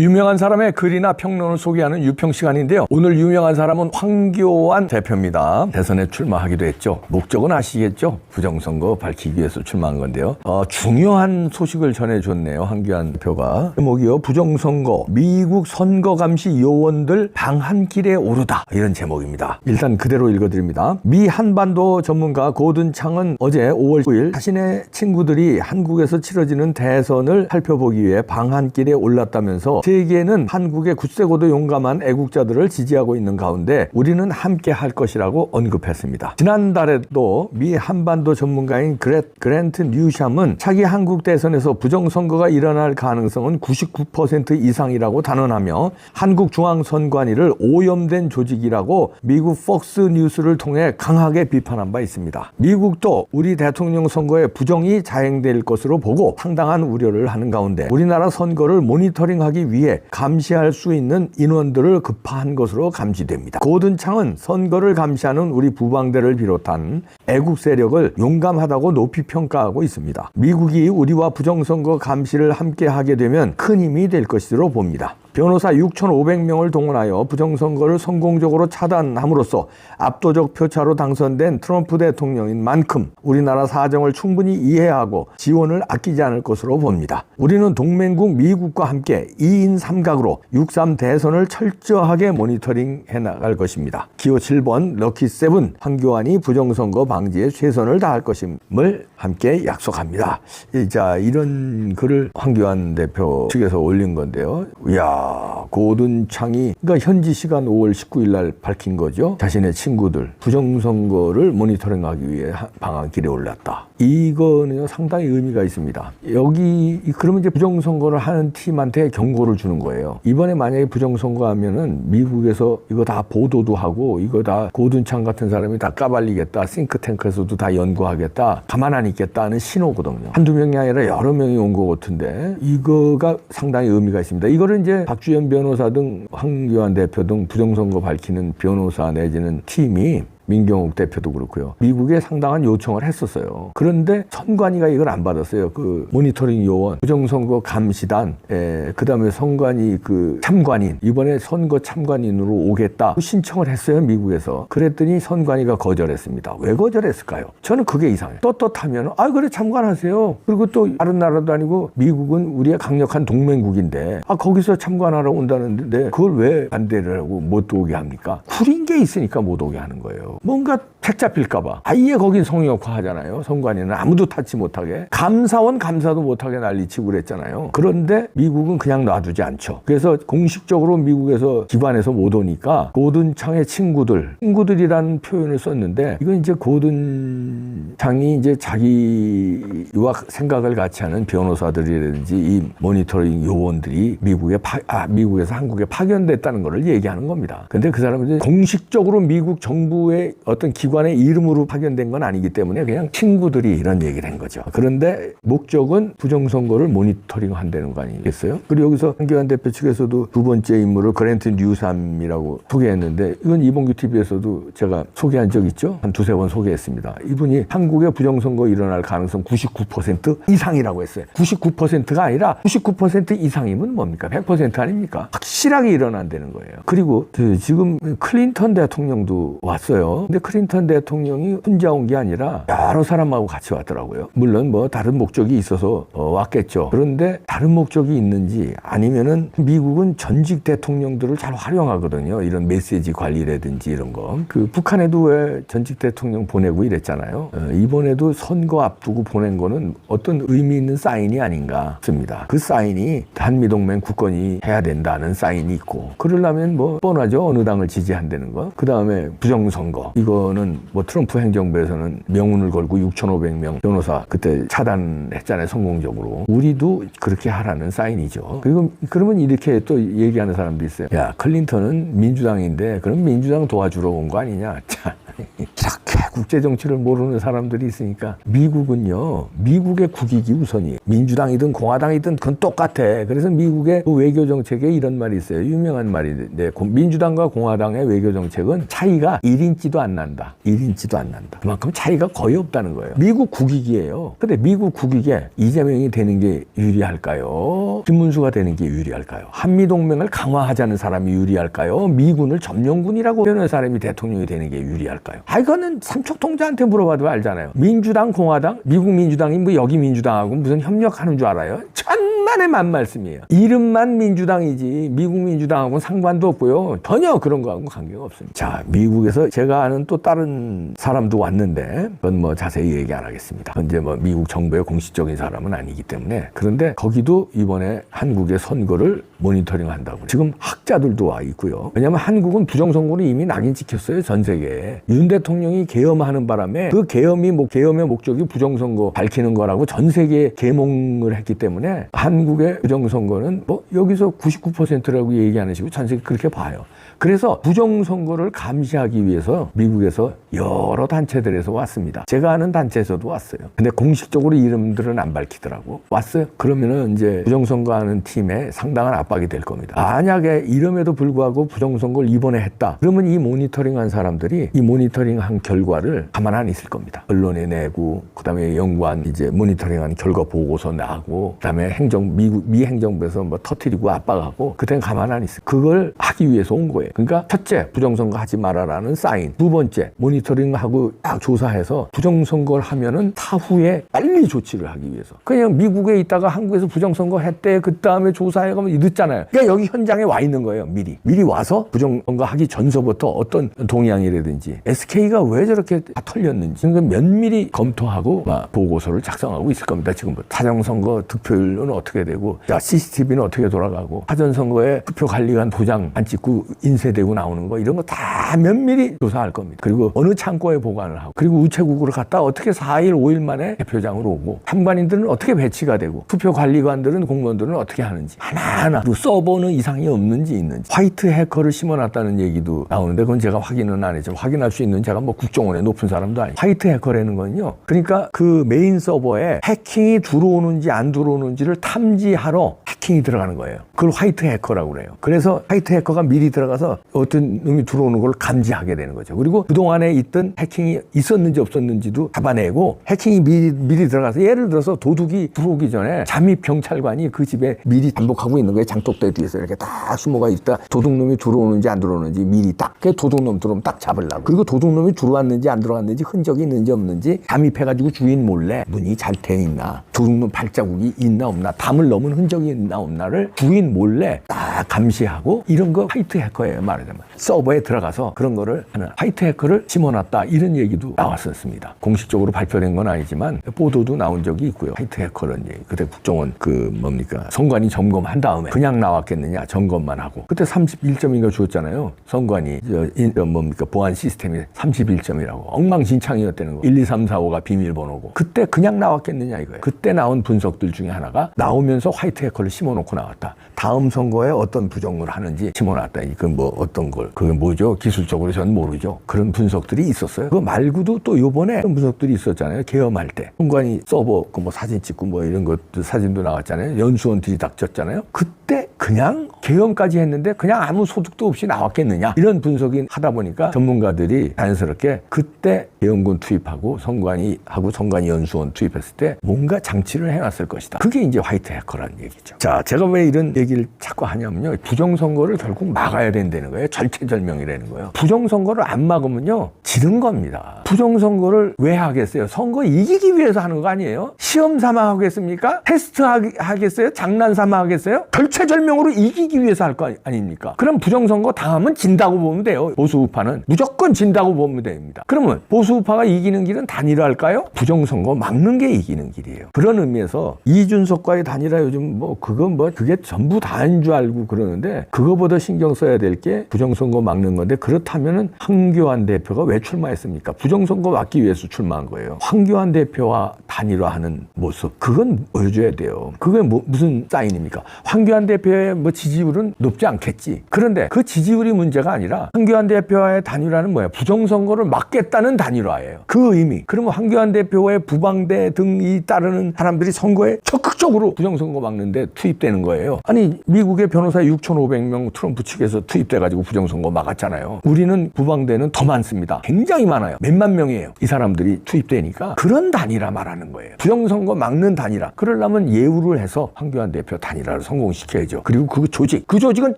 유명한 사람의 글이나 평론을 소개하는 유평 시간인데요. 오늘 유명한 사람은 황교안 대표입니다. 대선에 출마하기도 했죠. 목적은 아시겠죠? 부정선거 밝히기 위해서 출마한 건데요. 어, 중요한 소식을 전해줬네요. 황교안 대표가. 제목이요. 부정선거 미국 선거 감시 요원들 방한길에 오르다 이런 제목입니다. 일단 그대로 읽어드립니다. 미 한반도 전문가 고든 창은 어제 5월 9일 자신의 친구들이 한국에서 치러지는 대선을 살펴보기 위해 방한길에 올랐다면서 세계는 한국의 굳세고도 용감한 애국자들을 지지하고 있는 가운데 우리는 함께 할 것이라고 언급했습니다. 지난달에도 미 한반도 전문가인 그레, 그랜트 뉴샴은 차기 한국 대선에서 부정선거가 일어날 가능성은 99% 이상이라고 단언하며 한국 중앙선관위를 오염된 조직이라고 미국 폭스 뉴스를 통해 강하게 비판한 바 있습니다. 미국도 우리 대통령 선거에 부정이 자행될 것으로 보고 상당한 우려를 하는 가운데 우리나라 선거를 모니터링하기 위해 감시할 수 있는 인원들을 급파한 것으로 감지됩니다. 고든 창은 선거를 감시하는 우리 부방대를 비롯한 애국 세력을 용감하다고 높이 평가하고 있습니다. 미국이 우리와 부정선거 감시를 함께 하게 되면 큰 힘이 될 것으로 봅니다. 변호사 6,500명을 동원하여 부정선거를 성공적으로 차단함으로써 압도적 표차로 당선된 트럼프 대통령인 만큼 우리나라 사정을 충분히 이해하고 지원을 아끼지 않을 것으로 봅니다. 우리는 동맹국 미국과 함께 2인 3각으로 6.3 대선을 철저하게 모니터링 해 나갈 것입니다. 기호 7번 럭키 세븐 황교안이 부정선거 방 지에 최선을 다할 것임을 함께 약속합니다. 이- 자, 이런 글을 황교안 대표 측에서 올린 건데요. 이야, 고든 창이, 그러니까 현지 시간 5월 19일 날 밝힌 거죠. 자신의 친구들, 부정선거를 모니터링하기 위해 하- 방한길에 올랐다. 이거는 상당히 의미가 있습니다. 여기, 그러면 이제 부정선거를 하는 팀한테 경고를 주는 거예요. 이번에 만약에 부정선거 하면은 미국에서 이거 다 보도도 하고, 이거 다 고든 창 같은 사람이 다 까발리겠다. 싱크탱 크에서도 다 연구하겠다. 가만 안 있겠다는 신호거든요. 한두 명이 아니라 여러 명이 온 것 같은데, 이거가 상당히 의미가 있습니다. 이거를 이제 박주현 변호사 등 황교안 대표 등 부정선거 밝히는 변호사 내지는 팀이 민경욱 대표도 그렇고요. 미국에 상당한 요청을 했었어요. 그런데 선관위가 이걸 안 받았어요. 그 모니터링 요원, 부정선거 감시단, 예, 그 다음에 선관위 그 참관인, 이번에 선거 참관인으로 오겠다 신청을 했어요. 미국에서. 그랬더니 선관위가 거절했습니다. 왜 거절했을까요? 저는 그게 이상해요. 떳떳하면, 아, 그래, 참관하세요. 그리고 또 다른 나라도 아니고 미국은 우리의 강력한 동맹국인데, 아, 거기서 참관하러 온다는데, 그걸 왜 반대를 하고 못 오게 합니까? 구린 게 있으니까 못 오게 하는 거예요. 뭔가 책 잡힐까봐. 아예 거긴 성역화 하잖아요. 선관위는 아무도 타치 못하게. 감사원 감사도 못하게 난리치고 그랬잖아요. 그런데 미국은 그냥 놔두지 않죠. 그래서 공식적으로 미국에서 기관에서 못 오니까 고든창의 친구들, 친구들이라는 표현을 썼는데 이건 이제 고든창이 이제 자기와 생각을 같이 하는 변호사들이라든지 이 모니터링 요원들이 미국에 파, 아, 미국에서 한국에 파견됐다는 것을 얘기하는 겁니다. 근데 그 사람은 이제 공식적으로 미국 정부의 어떤 기관의 이름으로 파견된 건 아니기 때문에 그냥 친구들이 이런 얘기를 한 거죠. 그런데 목적은 부정선거를 모니터링 한다는 거 아니겠어요? 그리고 여기서 한교안 대표 측에서도 두 번째 인물을 그랜트 뉴삼이라고 소개했는데 이건 이봉규 TV에서도 제가 소개한 적 있죠? 한 두세 번 소개했습니다. 이분이 한국의 부정선거 일어날 가능성 99% 이상이라고 했어요. 99%가 아니라 99% 이상이면 뭡니까? 100% 아닙니까? 확실하게 일어난다는 거예요. 그리고 그 지금 클린턴 대통령도 왔어요. 근데 클린턴 대통령이 혼자 온 게 아니라 여러 사람하고 같이 왔더라고요. 물론 뭐 다른 목적이 있어서 어, 왔겠죠. 그런데 다른 목적이 있는지 아니면은 미국은 전직 대통령들을 잘 활용하거든요. 이런 메시지 관리라든지 이런 거. 그 북한에도 왜 전직 대통령 보내고 이랬잖아요. 어, 이번에도 선거 앞두고 보낸 거는 어떤 의미 있는 사인이 아닌가 싶습니다. 그 사인이 한미동맹 국권이 해야 된다는 사인이 있고 그러려면 뭐 뻔하죠. 어느 당을 지지한다는 거. 그 다음에 부정선거. 이거는 뭐 트럼프 행정부에서는 명운을 걸고 6,500명 변호사 그때 차단했잖아요. 성공적으로. 우리도 그렇게 하라는 사인이죠. 그리고 그러면 이렇게 또 얘기하는 사람도 있어요. 야, 클린턴은 민주당인데 그럼 민주당 도와주러 온 거 아니냐. 자, 이렇게 국제 정치를 모르는 사람들이 있으니까 미국은요 미국의 국익이 우선이에요. 민주당이든 공화당이든 그건 똑같아. 그래서 미국의 그 외교 정책에 이런 말이 있어요. 유명한 말인데 고- 민주당과 공화당의 외교 정책은 차이가 1인치도 안 난다. 1인치도 안 난다. 그만큼 차이가 거의 없다는 거예요. 미국 국익이에요. 근데 미국 국익에 이재명이 되는 게 유리할까요? 김문수가 되는 게 유리할까요? 한미동맹을 강화하자는 사람이 유리할까요? 미군을 점령군이라고 표현하는 사람이 대통령이 되는 게 유리할까요 아 이거는 삼척동자한테 물어봐도 알잖아요. 민주당 공화당 미국 민주당이 뭐 여기 민주당하고 무슨 협력하는 줄 알아요? 천만의 만 말씀이에요. 이름만 민주당이지 미국 민주당하고는 상관도 없고요. 전혀 그런 거하고 관계가 없습니다. 자 미국에서 제가 아는 또 다른 사람도 왔는데 그건 뭐 자세히 얘기 안 하겠습니다. 현재 뭐 미국 정부의 공식적인 사람은 아니기 때문에. 그런데 거기도 이번에 한국의 선거를 모니터링 한다고. 지금 학자들도 와 있고요. 왜냐하면 한국은 부정선거로 이미 낙인 찍혔어요 전 세계에 윤 대통령이 계엄하는 바람에 그 계엄이 뭐 계엄의 목적이 부정선거 밝히는 거라고 전 세계에 계몽을 했기 때문에 한국의 부정선거는 뭐 여기서 99%라고 얘기하는 식으로 전 세계 그렇게 봐요 그래서 부정선거를 감시하기 위해서 미국에서 여러 단체들에서 왔습니다. 제가 아는 단체에서도 왔어요. 근데 공식적으로 이름들은 안 밝히더라고. 왔어요. 그러면은 이제 부정선거 하는 팀에 상당한 압박이 될 겁니다. 만약에 이름에도 불구하고 부정선거를 이번에 했다. 그러면 이 모니터링 한 사람들이 이 모니 터링 한 결과를 가만 안 있을 겁니다. 언론에 내고, 그 다음에 연구한 이제 모니터링 한 결과 보고서 나고, 그 다음에 행정, 미국, 미 행정부에서 뭐 터트리고 압박하고, 그땐 가만 안 있어요. 그걸 하기 위해서 온 거예요. 그러니까 첫째, 부정선거 하지 말아라는 사인. 두 번째, 모니터링하고 딱 조사해서 부정선거를 하면은 타후에 빨리 조치를 하기 위해서. 그냥 미국에 있다가 한국에서 부정선거 했대. 그 다음에 조사해 가면 늦잖아요. 그러니까 여기 현장에 와 있는 거예요. 미리. 미리 와서 부정선거 하기 전서부터 어떤 동향이라든지 SK가 왜 저렇게 다 털렸는지 면밀히 검토하고 막 보고서를 작성하고 있을 겁니다. 지금부터. 사정선거 득표율은 어떻게 되고 자, CCTV는 어떻게 돌아가고 사전선거에 투표 관리관 도장 안 찍고 인쇄되고 나오는 거 이런 거 다 면밀히 조사할 겁니다. 그리고 어느 창고에 보관을 하고 그리고 우체국으로 갔다 어떻게 4일, 5일 만에 대표장으로 오고 참관인들은 어떻게 배치가 되고 투표 관리관들은 공무원들은 어떻게 하는지 하나하나 서버는 이상이 없는지 있는지 화이트 해커를 심어놨다는 얘기도 나오는데 그건 제가 확인은 안 했죠. 확인할 수 있는 제가 뭐 국정원에 높은 사람도 아니고 화이트 해커라는 건요. 그러니까 그 메인 서버에 해킹이 들어오는지 안 들어오는지를 탐지하러 해킹이 들어가는 거예요. 그걸 화이트 해커라고 그래요. 그래서 화이트 해커가 미리 들어가서 어떤 놈이 들어오는 걸 감지하게 되는 거죠. 그리고 그동안에 있던 해킹이 있었는지 없었는지도 잡아내고 해킹이 미리, 미리 들어가서 예를 들어서 도둑이 들어오기 전에 잠입 경찰관이 그 집에 미리 잠복하고 있는 거예요. 장독대 뒤에서 이렇게 딱 숨어가 있다. 도둑놈이 들어오는지 안 들어오는지 미리 딱. 그 도둑놈 들어오면 딱 잡으려고. 그리고 도둑놈이 들어왔는지 안 들어왔는지 흔적이 있는지 없는지 잠입해가지고 주인 몰래 문이 잘 돼 있나 도둑놈 발자국이 있나 없나 담을 넘은 흔적이 있나 없나를 주인 몰래 딱 감시하고 이런 거 화이트 해커예요 말하자면. 서버에 들어가서 그런 거를 하는 화이트 해커를 심어놨다 이런 얘기도 나왔었습니다. 공식적으로 발표된 건 아니지만 보도도 나온 적이 있고요. 화이트 해커는 얘기. 그때 국정원 그 뭡니까 선관위 점검한 다음에 그냥 나왔겠느냐 점검만 하고. 그때 31점인가 주었잖아요. 선관위 저, 인- 저 뭡니까 보안 시스템이 31점이라고. 엉망진창이었다는 거. 1, 2, 3, 4, 5가 비밀번호고. 그때 그냥 나왔겠느냐 이거예요. 그때 나온 분석들 중에 하나가 나오면서 화이트 해커를 심어놓고 나왔다. 다음 선거에 어떤 부정을 하는지 심어놨다. 이건 뭐 어떤 걸. 그게 뭐죠? 기술적으로 전 모르죠. 그런 분석들이 있었어요. 그 말고도 또 요번에 분석들이 있었잖아요. 계엄할 때. 선관위 서버 그 뭐 사진 찍고 뭐 이런 것도 사진도 나왔잖아요. 연수원 들이 닥쳤잖아요. 그때 그냥 계엄까지 했는데 그냥 아무 소득도 없이 나왔겠느냐? 이런 분석이 하다 보니까 전문가들이 자연스럽게 그때 계엄군 투입하고 선관위 하고 선관위 연수원 투입했을 때 뭔가 장치를 해놨을 것이다. 그게 이제 화이트 해커라는 얘기죠. 자 제가 왜 이런 얘기를 자꾸 하냐면요. 부정선거를 결국 막아야 된다는 거예요. 절체절명이라는 거예요. 부정선거를 안 막으면요. 지는 겁니다. 부정선거를 왜 하겠어요? 선거 이기기 위해서 하는 거 아니에요? 시험 삼아 하겠습니까? 테스트 하겠어요? 장난 삼아 하겠어요? 절체절명으로 이기 기 위해서 할 거 아닙니까 그럼 부정선거 당하면 진다고 보면 돼요 보수우파는 무조건 진다고 보면 됩니다 그러면 보수우파가 이기는 길은 단일화할까요 부정선거 막는 게 이기는 길이에요 그런 의미에서 이준석과의 단일화 요즘 뭐 그건 뭐 그게 전부 다인 줄 알고 그러는데 그거보다 신경 써야 될 게 부정선거 막는 건데 그렇다면은 황교안 대표가 왜 출마했습니까? 부정선거 막기 위해서 출마한 거예요. 황교안 대표와 단일화하는 모습 그건 보여줘야 돼요. 그게 뭐, 무슨 사인입니까? 황교안 대표의 뭐 지지 지지율은 높지 않겠지. 그런데 그 지지율이 문제가 아니라 황교안 대표와의 단일화는 뭐야? 부정선거를 막겠다는 단일화예요. 그 의미. 그러면 황교안 대표의 부방대 등이 따르는 사람들이 선거에 적극적으로 부정선거 막는데 투입되는 거예요. 아니 미국의 변호사 6,500명 트럼프 측에서 투입돼가지고 부정선거 막았잖아요. 우리는 부방대는 더 많습니다. 굉장히 많아요. 몇만 명이에요. 이 사람들이 투입되니까 그런 단일화 말하는 거예요. 부정선거 막는 단일화. 그러려면 예우를 해서 황교안 대표 단일화를 성공시켜야죠. 그리고 그 조직. 그 조직은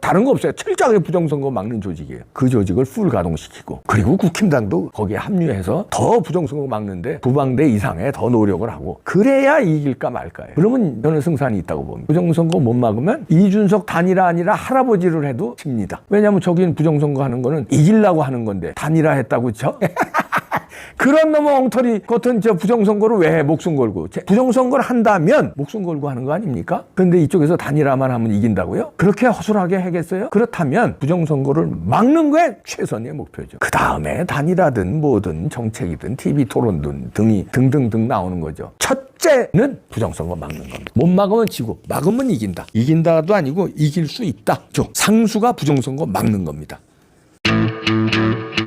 다른 거 없어요. 철저하게 부정선거 막는 조직이에요. 그 조직을 풀 가동시키고 그리고 국힘당도 거기에 합류해서 더 부정선거 막는데 부방대 이상의 더 노력을 하고 그래야 이길까 말까요. 그러면 저는 승산이 있다고 봅니다. 부정선거 못 막으면 이준석 단일화 아니라 할아버지를 해도 집니다. 왜냐하면 저긴 부정선거 하는 거는 이기려고 하는 건데 단일화 했다고 저? 그런 놈의 엉터리 같은 저 부정선거를 왜 해? 목숨 걸고 제- 부정선거를 한다면 목숨 걸고 하는 거 아닙니까? 근데 이쪽에서 단일화만 하면 이긴다고요? 그렇게 허술하게 하겠어요? 그렇다면 부정선거를 막는 게 최선의 목표죠. 그 다음에 단일화든 뭐든 정책이든 TV 토론든 등이 등등등 나오는 거죠. 첫째는 부정선거 막는 겁니다. 못 막으면 지고 막으면 이긴다. 이긴다도 아니고 이길 수 있다. 죠 상수가 부정선거 막는 겁니다.